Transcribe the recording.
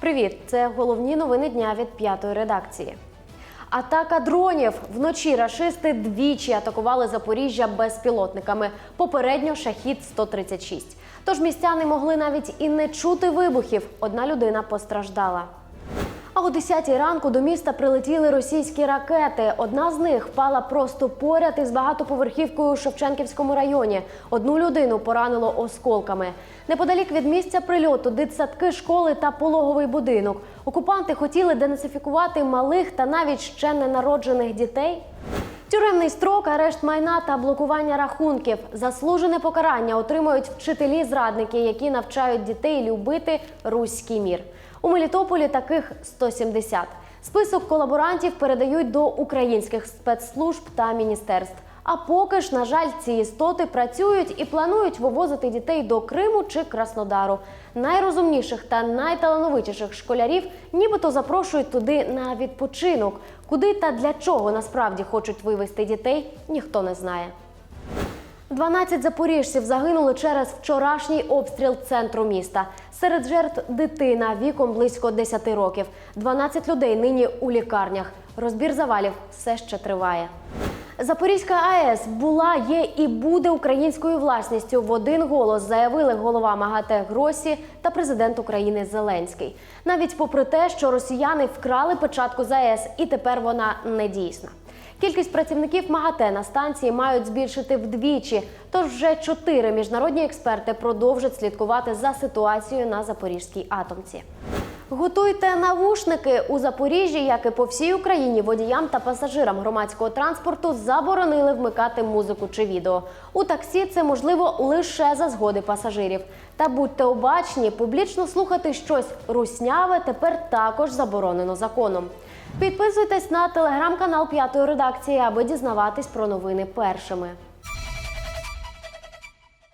привіт! Це головні новини дня від п'ятої редакції. Атака дронів вночі рашисти двічі атакували Запоріжжя безпілотниками. Попередньо шахід 136 Тож містяни могли навіть і не чути вибухів. Одна людина постраждала. А о 10 ранку до міста прилетіли російські ракети. Одна з них впала просто поряд із багатоповерхівкою у Шевченківському районі. Одну людину поранило осколками. Неподалік від місця прильоту дитсадки, школи та пологовий будинок. Окупанти хотіли денацифікувати малих та навіть ще ненароджених дітей. Тюремний строк, арешт майна та блокування рахунків. Заслужене покарання отримують вчителі-зрадники, які навчають дітей любити руський мір. У Мелітополі таких 170. Список колаборантів передають до українських спецслужб та міністерств. А поки ж, на жаль, ці істоти працюють і планують вивозити дітей до Криму чи Краснодару. Найрозумніших та найталановитіших школярів нібито запрошують туди на відпочинок. Куди та для чого насправді хочуть вивезти дітей, ніхто не знає. 12 запоріжців загинули через вчорашній обстріл центру міста. Серед жертв дитина віком близько 10 років. 12 людей нині у лікарнях. Розбір завалів все ще триває. Запорізька АЕС була, є і буде українською власністю. В один голос заявили голова МАГАТЕ Гросі та президент України Зеленський. Навіть попри те, що росіяни вкрали печатку з АЕС, і тепер вона не дійсна. Кількість працівників МАГАТЕ на станції мають збільшити вдвічі. Тож вже чотири міжнародні експерти продовжать слідкувати за ситуацією на запорізькій атомці. Готуйте навушники у Запоріжжі, як і по всій Україні, водіям та пасажирам громадського транспорту заборонили вмикати музику чи відео. У таксі це можливо лише за згоди пасажирів. Та будьте обачні, публічно слухати щось русняве тепер також заборонено законом. Підписуйтесь на телеграм-канал п'ятої редакції, аби дізнаватись про новини першими.